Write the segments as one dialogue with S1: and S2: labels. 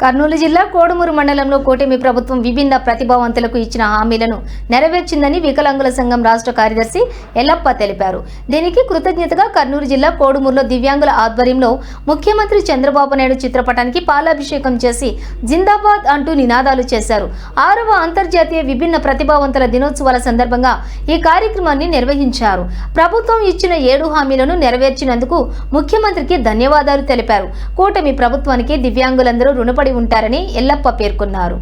S1: కర్నూలు జిల్లా కోడుమూరు మండలంలో కూటమి ప్రభుత్వం విభిన్న ప్రతిభావంతులకు ఇచ్చిన హామీలను నెరవేర్చిందని వికలాంగుల సంఘం రాష్ట్ర కార్యదర్శి ఎల్లప్ప తెలిపారు. దీనికి కృతజ్ఞతగా కర్నూలు జిల్లా కోడుమూరులో దివ్యాంగుల ఆధ్వర్యంలో ముఖ్యమంత్రి చంద్రబాబు నాయుడు చిత్రపటానికి పాలాభిషేకం చేసి జిందాబాద్ అంటూ నినాదాలు చేశారు. ఆరవ అంతర్జాతీయ విభిన్న ప్రతిభావంతుల దినోత్సవాల సందర్భంగా ఈ కార్యక్రమాన్ని నిర్వహించారు. ప్రభుత్వం ఇచ్చిన ఏడు హామీలను నెరవేర్చినందుకు ముఖ్యమంత్రికి ధన్యవాదాలు తెలిపారు. కూటమి ప్రభుత్వానికి దివ్యాంగులందరూ రుణపడి ఉంటారని ఎల్లప్ప పేర్కొన్నారు.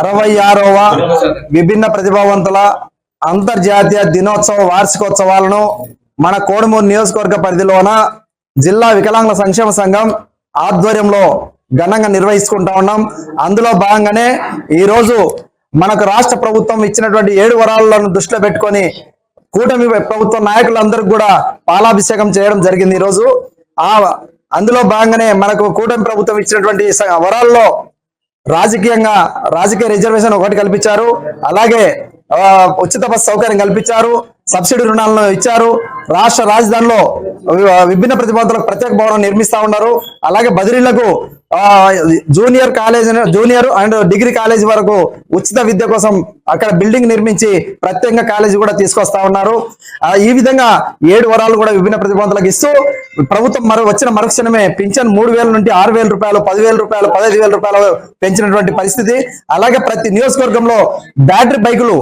S2: అరవై ఆరవ విభిన్న ప్రతిభావంతుల అంతర్జాతీయ దినోత్సవ వార్షికోత్సవాలను మన కోడుమూరు నియోజకవర్గ పరిధిలోన జిల్లా వికలాంగుల సంక్షేమ సంఘం ఆధ్వర్యంలో ఘనంగా నిర్వహిస్తుంటా ఉన్నాం. అందులో భాగంగానే ఈ రోజు మనకు రాష్ట్ర ప్రభుత్వం ఇచ్చినటువంటి ఏడు వరాలను దృష్టిలో పెట్టుకొని కూటమి ప్రభుత్వ నాయకులందరికీ కూడా పాలాభిషేకం చేయడం జరిగింది ఈరోజు. ఆ అందులో భాగంగానే మనకు కూటమి ప్రభుత్వం ఇచ్చినటువంటి వరాల్లో రాజకీయంగా రాజకీయ రిజర్వేషన్ ఒకటి కల్పించారు. అలాగే ఉచిత బస్ సౌకర్యం కల్పించారు. సబ్సిడీ రుణాలను ఇచ్చారు. రాష్ట్ర రాజధానిలో విభిన్న ప్రతిభావంతులకు ప్రత్యేక భవనం నిర్మిస్తా ఉన్నారు. అలాగే బదిలీలకు junior college junior and degree college వరకు ఉచిత విద్య కోసం అక్కడ బిల్డింగ్ నిర్మించి ప్రత్యేకంగా కాలేజీ కూడా తీసుకొస్తా ఉన్నారు. ఈ విధంగా ఏడు వరాలు కూడా విభిన్న ప్రతిబంధులకు ఇస్తూ ప్రభుత్వం మరో వచ్చిన మరుక్షణమే పింఛన్ మూడు వేల నుండి ఆరు వేల రూపాయలు పదివేల రూపాయలు పదహైదు వేల రూపాయలు పెంచినటువంటి పరిస్థితి. అలాగే ప్రతి నియోజకవర్గంలో బ్యాటరీ బైకులు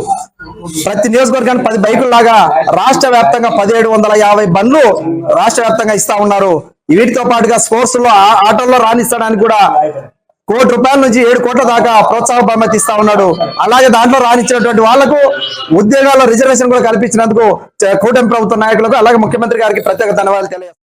S2: ప్రతి నియోజకవర్గానికి పది బైకులు లాగా రాష్ట్ర వ్యాప్తంగా పదిహేడు వందల యాభై బండ్లు రాష్ట్ర వ్యాప్తంగా ఇస్తా ఉన్నారు. వీటితో పాటుగా స్పోర్ట్స్లో ఆ- ఆటల్లో రాణించడానికి కూడా కోటి రూపాయల నుంచి ఏడు కోట్ల దాకా ప్రోత్సాహ బహుమతి ఇస్తా ఉన్నాడు. అలాగే దాంట్లో రాణించినటువంటి వాళ్ళకు ఉద్యోగాల్లో రిజర్వేషన్ కూడా కల్పించినందుకు కూటమి ప్రభుత్వ నాయకులకు అలాగే ముఖ్యమంత్రి గారికి ప్రత్యేక ధన్యవాదాలు తెలియజేస్తాను